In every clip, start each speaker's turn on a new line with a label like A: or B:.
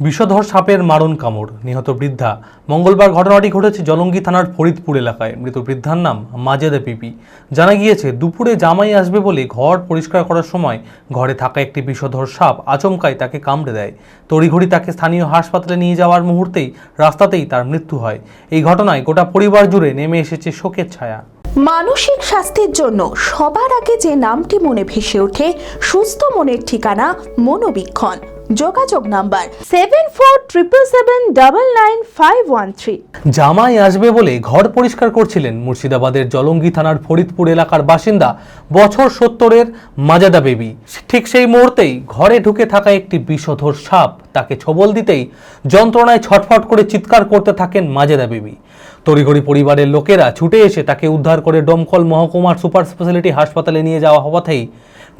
A: বিষধর সাপের মারণ কামড়, নিহত বৃদ্ধা। মঙ্গলবার ঘটনাটি ঘটেছে জলঙ্গি থানার ফরিদপুর এলাকায়। মৃত বৃদ্ধার নাম মাজেদা পিপি। জানা গিয়েছে, দুপুরে জামাই আসবে বলে ঘর পরিষ্কার করার সময় ঘরে থাকা একটি বিষধর সাপ আচমকায় তাকে কামড়ে দেয়। তড়িঘড়ি তাকে স্থানীয় হাসপাতালে নিয়ে যাওয়ার মুহূর্তেই রাস্তাতেই তার মৃত্যু হয়। এই ঘটনায় গোটা পরিবার জুড়ে নেমে এসেছে শোকের ছায়া।
B: মানসিক স্বাস্থ্যের জন্য সবার আগে যে নামটি মনে ভেসে ওঠে, সুস্থ মনের ঠিকানা মনোবীক্ষণ। যোগাযোগ number seven four triple seven double nine five one three
A: জামাই আসবে বলে ঘর পরিষ্কার করছিলেন মুর্শিদাবাদের জলঙ্গি থানার ফরিদপুর এলাকার বাসিন্দা বছর সত্তরের মাজাদা বেবি। ঠিক সেই মুহূর্তেই ঘরে ঢুকে থাকা একটি বিষধর সাপ তাকে ছবল দিতেই যন্ত্রণায় ছটফট করে চিৎকার করতে থাকেন মাজেদা বেবি। তড়িঘড়ি পরিবারের লোকেরা ছুটে এসে তাকে উদ্ধার করে ডমকল মহকুমার সুপার স্পেশালিটি হাসপাতালে নিয়ে যাওয়া হওয়াতেই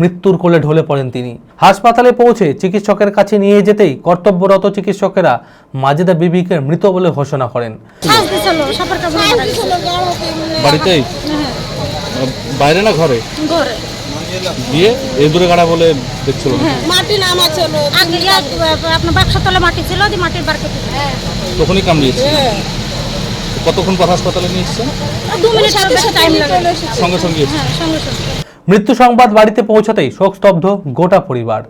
A: মৃত্যুর কোলে ঢলে পড়েন তিনি। হাসপাতালে পৌঁছে চিকিৎসকের কাছে নিয়ে যেতেই কর্তব্যরত চিকিৎসকেরা মাজেদা বিবিকে মৃত বলে ঘোষণা করেন।
C: গেছে।
D: বাড়িতেই? বাইরে না ঘরে?
C: ঘরে।
D: দিয়ে এই দূরে গাড়া বলে দেখছিল?
E: মাটি নামা ছিল
C: আগে আপনার বাক্সা তলে মাটি ছিল মাটির বার
D: তখনই কামড়িয়েছে? তো কতক্ষণ পর হাসপাতালে নিয়ে এসছেন?
C: দু মিনিট বেশি টাইম লাগে
D: সঙ্গে সঙ্গে
C: হ্যাঁ সঙ্গে সঙ্গে।
A: মৃত্যু সংবাদ বাড়িতে পৌঁছাতেই শোকস্তব্ধ গোটা পরিবার।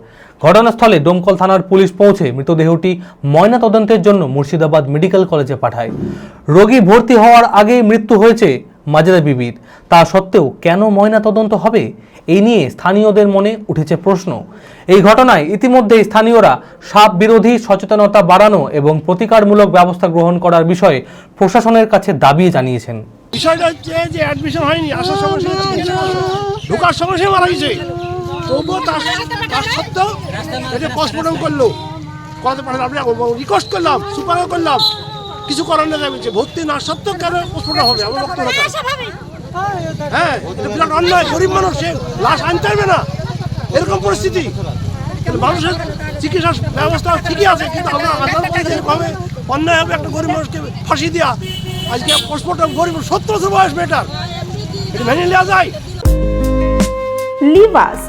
A: ঘটনাস্থলে ডোমকল থানার পুলিশ পৌঁছে মৃতদেহটি ময়না তদন্তের জন্য মুর্শিদাবাদ মেডিকেল কলেজে পাঠায়। রোগী ভর্তি হওয়ার আগেই মৃত্যু হয়েছে মাজেদা বিবির। তা সত্ত্বেও কেন ময়না তদন্ত হবে? এই নিয়ে স্থানীয়দের মনে উঠেছে প্রশ্ন। এই ঘটনায় ইতিমধ্যেই স্থানীয়রা সাপ বিরোধী সচেতনতা বাড়ানো এবং প্রতিকারমূলক ব্যবস্থা গ্রহণ করার বিষয়ে প্রশাসনের কাছে দাবি জানিয়েছেন।
F: বিষয়টা হচ্ছে যে অ্যাডমিশন হয়নি আসার সঙ্গে সঙ্গে ঢোকার সঙ্গে সঙ্গে মারা গেছে। তবুও তার তার সত্ত্বেও এটা পোস্টমর্টম করল করাতে আপনি রিকোয়েস্ট করলাম সুপারও করলাম কিছু করার না যাচ্ছে ভর্তি না সত্ত্বেও কেন পোস্টমর্টম হবে? আমার বক্তব্য হ্যাঁ বিরাট অন্যায়, গরিব মানুষ, সে লাশ আনতে পারবে না। এরকম পরিস্থিতি। মানুষের চিকিৎসার ব্যবস্থা ঠিকই আছে, কিন্তু অন্যায় হবে, একটা গরিব মানুষকে ফাঁসি দেওয়া আজকে পোস্টমর্টম গরিব সত্তর বছর বয়স এটা নেওয়া যায়।
B: লিভাস।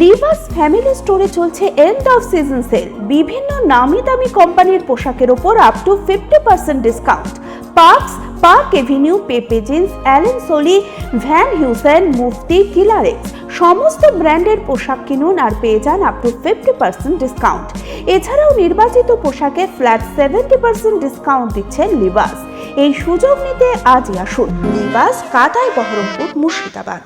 B: লিভাস ফ্যামিলি স্টোরে চলছে এন্ড অফ সিজন সেল বিভিন্ন নামি দামি কোম্পানির পোশাকের ওপর up to fifty percent discount Parx Park Avenue, Pepe Jeans, Allen Solly, Van Heusen Mufti কিলারেক্স সমস্ত ব্র্যান্ডের পোশাক কিনুন আর পেয়ে যান up to fifty percent discount এছাড়াও নির্বাচিত পোশাকে ফ্ল্যাট সেভেন্টি পার্সেন্ট ডিসকাউন্ট দিচ্ছেন লিবাস। এই সুযোগ নিতে আজই আসুন। লিবাস কাটায় বহরমপুর, মুর্শিদাবাদ।